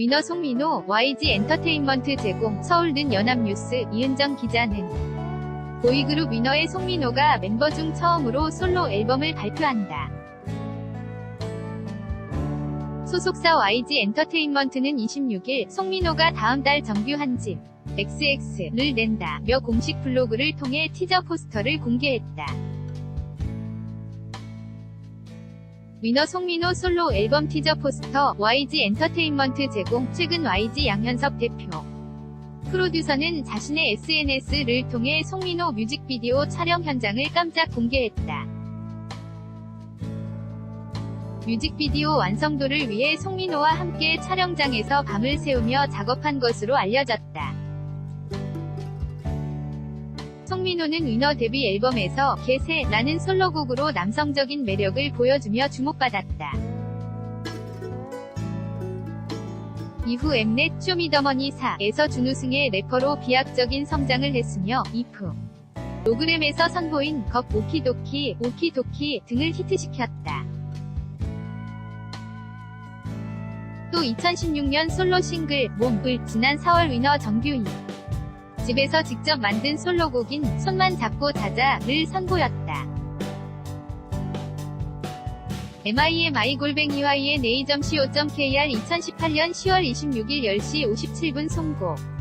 위너 송민호, YG 엔터테인먼트 제공, 서울 는 연합뉴스, 이은정 기자는 보이그룹 위너의 송민호가 멤버 중 처음으로 솔로 앨범을 발표한다. 소속사 YG 엔터테인먼트는 26일 송민호가 다음 달 정규 한집 XX를 낸다며 공식 블로그를 통해 티저 포스터를 공개했다. 위너 송민호 솔로 앨범 티저 포스터 YG 엔터테인먼트 제공 최근 YG 양현석 대표 프로듀서는 자신의 SNS를 통해 송민호 뮤직비디오 촬영 현장을 깜짝 공개했다. 뮤직비디오 완성도를 위해 송민호와 함께 촬영장에서 밤을 새우며 작업한 것으로 알려졌다. 송민호는 위너 데뷔 앨범에서 개새 라는 솔로곡으로 남성적인 매력을 보여주며 주목받았다. 이후 엠넷 쇼미더머니 4에서 준우승의 래퍼로 비약적인 성장을 했으며 이프 로그램에서 선보인 겁 오키도키, 오키도키 등을 히트시켰다. 또 2016년 솔로 싱글 몸을 지난 4월 위너 정규 2 집에서 직접 만든 솔로곡인 손만 잡고 자자를 선보였다. MIM 골뱅이와의 네이점 co.kr 2018년 10월 26일 10시 57분 송고